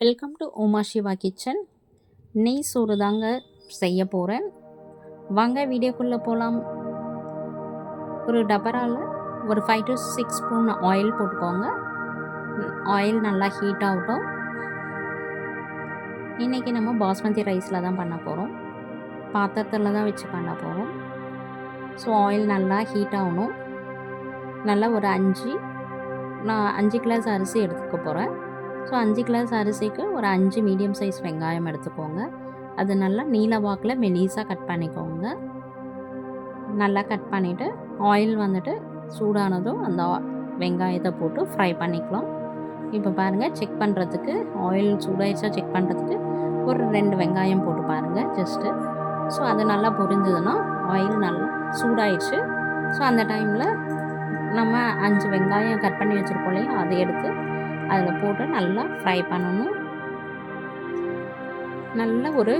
Welcome to Uma Siva kitchen நெய் சோறு தாங்க செய்ய போகிறேன் வாங்க வீடியோக்குள்ளே போகலாம் ஒரு டபராவில் ஒரு five to six spoon oil போட்டுக்கோங்க. ஆயில் நல்லா ஹீட் ஆகட்டும். இன்றைக்கி நம்ம பாஸ்மதி ரைஸில் தான் பண்ண போகிறோம் பாத்திரத்தில் தான் வச்சு பண்ண போகிறோம் ஸோ ஆயில் நல்லா ஹீட் ஆகணும். நல்லா ஒரு அஞ்சு நான் அஞ்சு கிளாஸ் அரிசி எடுத்துக்க போகிறேன் ஸோ அஞ்சு கிளாஸ் அரிசிக்கு ஒரு அஞ்சு மீடியம் சைஸ் வெங்காயம் எடுத்துக்கோங்க. அது நல்லா நீல வாக்கில் மெலீஸாக கட் பண்ணிக்கோங்க. நல்லா கட் பண்ணிவிட்டு ஆயில் வந்துட்டு சூடானதும் அந்த வெங்காயத்தை போட்டு ஃப்ரை பண்ணிக்கலாம். இப்போ பாருங்கள் செக் பண்ணுறதுக்கு ஆயில் சூடாயிடுச்சா செக் பண்ணுறதுக்கு ஒரு ரெண்டு வெங்காயம் போட்டு பாருங்கள் ஜஸ்ட்டு ஸோ அது நல்லா பொரிஞ்சதுன்னா ஆயில் நல்லா சூடாயிடுச்சு ஸோ அந்த டைமில் நம்ம அஞ்சு வெங்காயம் கட் பண்ணி வச்சுருக்கோம் இல்லையா அதை எடுத்து அதில் போட்டு நல்லா ஃப்ரை பண்ணணும். நல்ல ஒரு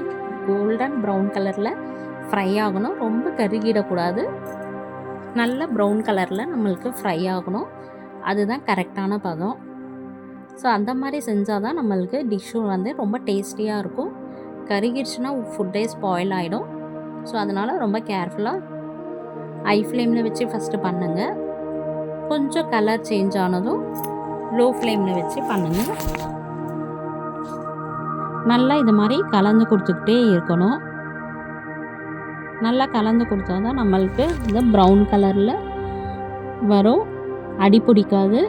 கோல்டன் ப்ரௌன் கலரில் ஃப்ரை ஆகணும். ரொம்ப கருகிடக்கூடாது. நல்ல ப்ரௌன் கலரில் நம்மளுக்கு ஃப்ரை ஆகணும். அதுதான் கரெக்டான பதம். ஸோ அந்த மாதிரி செஞ்சால் தான் நம்மளுக்கு டிஷ்ஷும் வந்து ரொம்ப டேஸ்டியாக இருக்கும். கருகிடுச்சுன்னா ஃபுட்டே ஸ்பாயில் ஆகிடும் ஸோ அதனால் ரொம்ப கேர்ஃபுல்லாக ஐ ஃப்ளேமில் வச்சு ஃபஸ்ட்டு பண்ணுங்கள் கொஞ்சம் கலர் சேஞ்ச் ஆனதும் லோ ஃப்ளேமில் வச்சு பண்ணுங்கள் நல்லா இது மாதிரி கலந்து கொடுத்துக்கிட்டே இருக்கணும். நல்லா கலந்து கொடுத்தா தான் நம்மளுக்கு இந்த ப்ரௌன் கலரில் வரும். அடி பிடிக்காது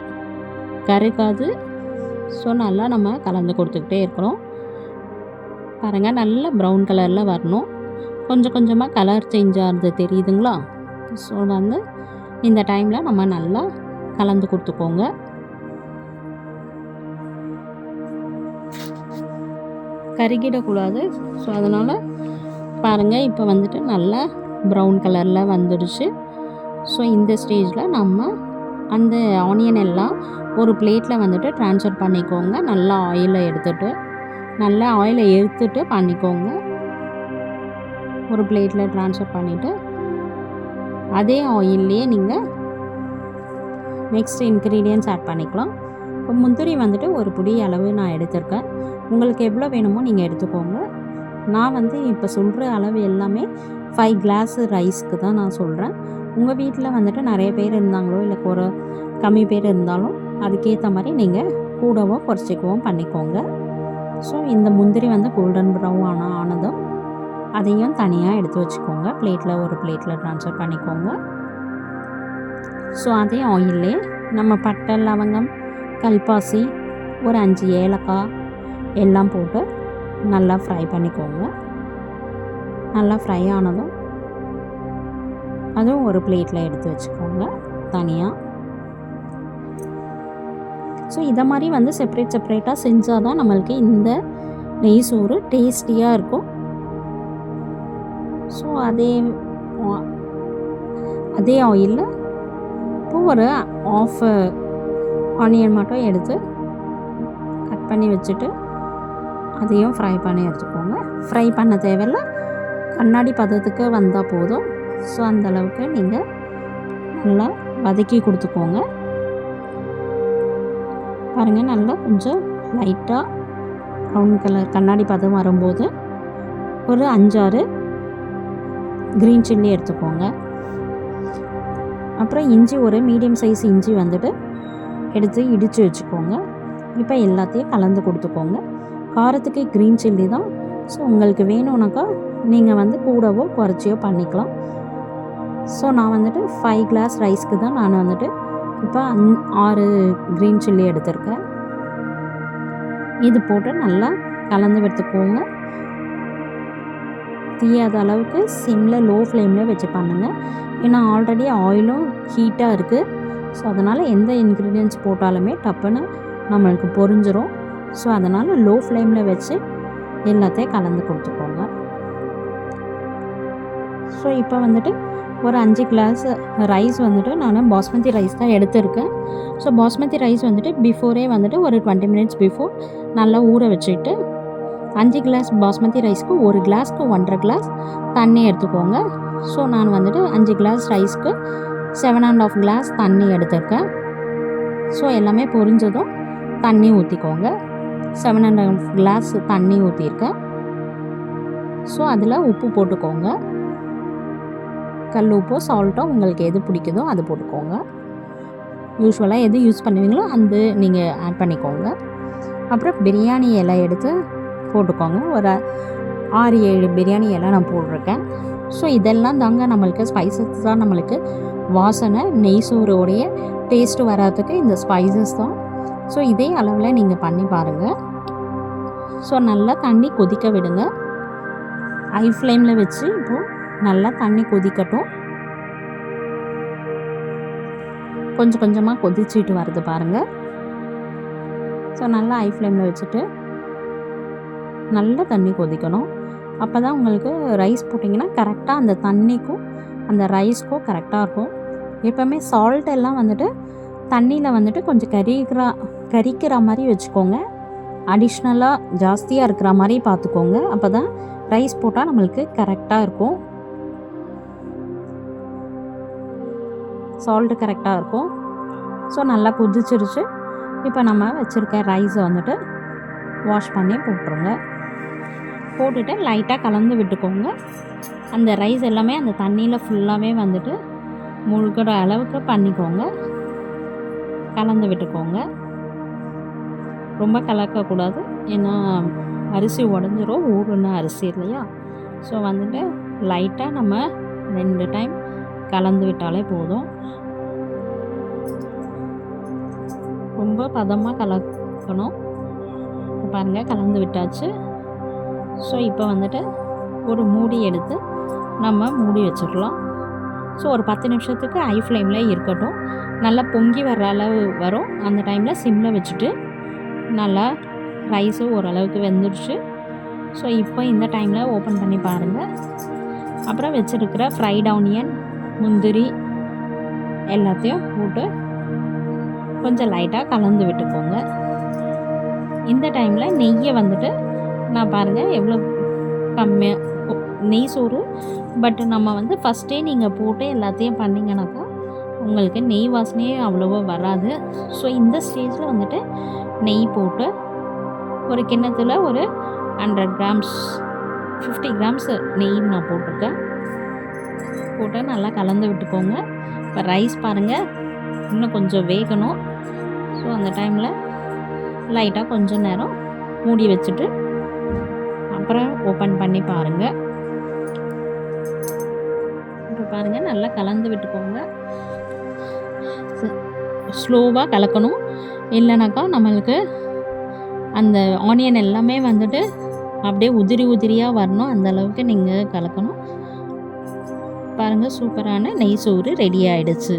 கருக்காது. ஸோ நல்லா நம்ம கலந்து கொடுத்துக்கிட்டே இருக்கணும். பாருங்கள் நல்லா ப்ரௌன் கலரில் வரணும். கொஞ்சம் கொஞ்சமாக கலர் சேஞ்ச் ஆகிறது தெரியுதுங்களா? ஸோ வந்து இந்த டைமில் நம்ம நல்லா கலந்து கொடுத்துக்கோங்க. கருகிடக்கூடாது. ஸோ அதனால் பாருங்கள் இப்போ வந்துட்டு நல்லா ப்ரௌன் கலரில் வந்துடுச்சு. ஸோ இந்த ஸ்டேஜில் நம்ம அந்த ஆனியன் எல்லாம் ஒரு பிளேட்டில் வந்துட்டு ட்ரான்ஸ்ஃபர் பண்ணிக்கோங்க. நல்லா ஆயிலை எடுத்துகிட்டு நல்லா ஆயிலை எடுத்துட்டு பண்ணிக்கோங்க. ஒரு பிளேட்டில் ட்ரான்ஸ்ஃபர் பண்ணிவிட்டு அதே ஆயில்லையே நீங்கள் நெக்ஸ்ட் இன்க்ரீடியன்ஸ் ஆட் பண்ணிக்கலாம். இப்போ முந்திரி வந்துட்டு ஒரு புடி அளவு நான் எடுத்திருக்கேன். உங்களுக்கு எவ்வளோ வேணுமோ நீங்கள் எடுத்துக்கோங்க. நான் வந்து இப்போ சொல்கிற அளவு எல்லாமே ஃபைவ் கிளாஸ் ரைஸ்க்கு தான் நான் சொல்கிறேன். உங்கள் வீட்டில் வந்துட்டு நிறைய பேர் இருந்தாங்களோ இல்லை ஒரு கம்மி பேர் இருந்தாலும் அதுக்கேற்ற மாதிரி நீங்கள் கூடவோ குறைச்சிக்கவோ பண்ணிக்கோங்க. ஸோ இந்த முந்திரி வந்து கோல்டன் ப்ரௌன் ஆன ஆனதும் அதையும் தனியாக எடுத்து வச்சுக்கோங்க. பிளேட்டில் ஒரு பிளேட்டில் ட்ரான்ஸ்ஃபர் பண்ணிக்கோங்க. ஸோ அதே ஆயிலே நம்ம பட்டை லவங்கம் கல்பாசி ஒரு அஞ்சு ஏலக்காய் எல்லாம் போட்டு நல்லா ஃப்ரை பண்ணிக்கோங்க. நல்லா ஃப்ரை ஆனதும் அதுவும் ஒரு பிளேட்டில் எடுத்து வச்சுக்கோங்க தனியாக ஸோ இதை மாதிரி வந்து செப்ரேட் செப்ரேட்டாக செஞ்சால் தான் நம்மளுக்கு இந்த நெய் சோறு டேஸ்டியாக இருக்கும். ஸோ அதே அதே ஆயிலில் இப்போ ஒரு ஆஃப் ஆனியன் மட்டும் எடுத்து கட் பண்ணி வச்சுட்டு அதையும் ஃப்ரை பண்ணி எடுத்துக்கோங்க. ஃப்ரை பண்ண தேவையில்ல. கண்ணாடி பதத்துக்கு வந்தால் போதும். ஸோ அந்தளவுக்கு நீங்கள் நல்லா வதக்கி கொடுத்துக்கோங்க. பாருங்கள் நல்லா கொஞ்சம் லைட்டாக ப்ரௌன் கலர் கண்ணாடி பதம் வரும்போது ஒரு அஞ்சாறு க்ரீன் சில்லி எடுத்துக்கோங்க. அப்புறம் இஞ்சி ஒரு மீடியம் சைஸ் இஞ்சி வந்துட்டு எடுத்து இடித்து வச்சுக்கோங்க. இப்போ எல்லாத்தையும் கலந்து கொடுத்துக்கோங்க. காரத்துக்கு க்ரீன் சில்லி தான். ஸோ உங்களுக்கு வேணும்னாக்கா நீங்கள் வந்து கூடவோ குறைச்சியோ பண்ணிக்கலாம். ஸோ நான் வந்துட்டு ஃபைவ் கிளாஸ் ரைஸ்க்கு தான் நான் வந்துட்டு இப்போ அந் ஆறு க்ரீன் சில்லி எடுத்திருக்கேன். இது போட்டு நல்லா கலந்து எடுத்துக்கோங்க. தீயாத அளவுக்கு சிம்மில் லோ ஃப்ளேமில் வச்சு பண்ணுங்கள் ஏன்னா ஆல்ரெடி ஆயிலும் ஹீட்டாக இருக்குது ஸோ அதனால் எந்த இன்க்ரீடியன்ஸ் போட்டாலுமே டப்புன்னு நம்மளுக்கு பொரிஞ்சிரும். ஸோ அதனால் லோ ஃப்ளேமில் வச்சு எல்லாத்தையும் கலந்து கொடுத்துக்கோங்க. ஸோ இப்போ வந்துட்டு ஒரு அஞ்சு கிளாஸ் ரைஸ் வந்துட்டு நான் பாஸ்மதி ரைஸ் தான் எடுத்திருக்கேன். ஸோ பாஸ்மதி ரைஸ் வந்துட்டு பிஃபோரே வந்துட்டு ஒரு டுவெண்ட்டி மினிட்ஸ் பிஃபோர் நல்லா ஊற வச்சுட்டு அஞ்சு கிளாஸ் பாஸ்மதி ரைஸ்க்கு ஒரு கிளாஸ்க்கு ஒன்றரை கிளாஸ் தண்ணி எடுத்துக்கோங்க. ஸோ நான் வந்துட்டு அஞ்சு கிளாஸ் ரைஸ்க்கு செவன் அண்ட் ஆஃப் கிளாஸ் தண்ணி எடுத்திருக்கேன். ஸோ எல்லாமே பொரிஞ்சதும் தண்ணி ஊற்றிக்கோங்க செவன் ஹண்ட்ரட் கிளாஸ் தண்ணி ஊற்றிருக்கேன் ஸோ அதில் உப்பு போட்டுக்கோங்க. கல் உப்போ சால்ட்டோ உங்களுக்கு எது பிடிக்குதோ அது போட்டுக்கோங்க. யூஸ்வலாக எது யூஸ் பண்ணுவீங்களோ அந்த நீங்கள் ஆட் பண்ணிக்கோங்க. அப்புறம் பிரியாணி இலை எடுத்து போட்டுக்கோங்க. ஒரு ஆறு ஏழு பிரியாணி இலை நான் போட்டிருக்கேன். ஸோ இதெல்லாம் தாங்க நம்மளுக்கு ஸ்பைசஸ் தான் நம்மளுக்கு வாசனை நெய் சோறுடைய டேஸ்ட்டு வராதுக்கு இந்த ஸ்பைசஸ் தான். ஸோ இதே அளவில் நீங்கள் பண்ணி பாருங்கள் ஸோ நல்லா தண்ணி கொதிக்க விடுங்க. ஹை ஃப்ளேமில் வச்சு இப்போது நல்லா தண்ணி கொதிக்கட்டும். கொஞ்சம் கொஞ்சமாக கொதிச்சிட்டு வருது பாருங்கள் ஸோ நல்லா ஹை ஃப்ளேமில் வச்சுட்டு நல்லா தண்ணி கொதிக்கணும். அப்போ தான் உங்களுக்கு ரைஸ் போட்டிங்கன்னா கரெக்டாக அந்த தண்ணிக்கும் அந்த ரைஸ்க்கும் கரெக்டாக இருக்கும். எப்போவுமே சால்ட் எல்லாம் வந்துட்டு தண்ணியில் வந்துட்டு கொஞ்சம் கரிக்கிற கறிக்கிற மாதிரி வச்சுக்கோங்க. அடிஷ்னலாக ஜாஸ்தியாக இருக்கிற மாதிரி பார்த்துக்கோங்க. அப்போ தான் ரைஸ் போட்டால் நம்மளுக்கு கரெக்டாக இருக்கும். சால்ட்டு கரெக்டாக இருக்கும். ஸோ நல்லா கொதிச்சிருச்சு. இப்போ நம்ம வச்சுருக்க ரைஸை வந்துட்டு வாஷ் பண்ணி போட்டுருங்க. போட்டுட்டு லைட்டாக கலந்து விட்டுக்கோங்க. அந்த ரைஸ் எல்லாமே அந்த தண்ணியில் ஃபுல்லாகவே வந்துட்டு முழுகிற அளவுக்கு பண்ணிக்கோங்க. கலந்து விட்டுக்கோங்க. ரொம்ப கலக்கக்கூடாது. ஏன்னா அரிசி உடஞ்சிரும் ஊறுன அரிசி இல்லையா? ஸோ வந்துட்டு லைட்டாக நம்ம ரெண்டு டைம் கலந்து விட்டாலே போதும். ரொம்ப பதமாக கலக்கணும். இப்போ பாருங்கள் கலந்து விட்டாச்சு. ஸோ இப்போ வந்துட்டு ஒரு மூடி எடுத்து நம்ம மூடி வச்சிடலாம் ஸோ ஒரு பத்து நிமிஷத்துக்கு ஐ ஃப்ளேமில் இருக்கட்டும். நல்லா பொங்கி வர்ற அளவு வரும். அந்த டைமில் சிம்மில் வச்சுட்டு நல்லா ரைஸும் ஓரளவுக்கு வெந்துடுச்சு ஸோ இப்போ இந்த டைமில் ஓப்பன் பண்ணி பாருங்கள் அப்புறம் வச்சுருக்கிற ஃப்ரைட் ஆனியன் முந்திரி எல்லாத்தையும் போட்டு கொஞ்சம் லைட்டாக கலந்து விட்டுக்கோங்க. இந்த டைமில் நெய்யை வந்துட்டு நான் பாருங்கள் எவ்வளோ கம்மியாக நெய் சோறு பட் நம்ம வந்து ஃபஸ்ட்டே நீங்கள் போட்டு எல்லாத்தையும் பண்ணிங்கனாக்கா உங்களுக்கு நெய் வாசனையே அவ்வளோவா வராது. ஸோ இந்த ஸ்டேஜில் வந்துட்டு நெய் போட்டு ஒரு கிண்ணத்தில் ஒரு ஹண்ட்ரட் கிராம்ஸ் ஃபிஃப்டி கிராம்ஸ் நெய் நான் போட்டிருக்கேன். போட்டு நல்லா கலந்து விட்டுக்கோங்க. இப்போ ரைஸ் பாருங்கள் இன்னும் கொஞ்சம் வேகணும். ஸோ அந்த டைமில் லைட்டாக கொஞ்சம் நேரம் மூடி வச்சுட்டு அப்புறம் ஓப்பன் பண்ணி பாருங்கள் இப்போ பாருங்கள் நல்லா கலந்து விட்டுக்கோங்க. ஸ்லோவாக கலக்கணும். இல்லைனாக்கா நம்மளுக்கு அந்த ஆனியன் எல்லாமே வந்துட்டு அப்படியே உதிரி உதிரியாக வரணும். அந்த அளவுக்கு நீங்கள் கலக்கணும். பாருங்கள் சூப்பரான நெய் சோறு ரெடி ஆகிடுச்சு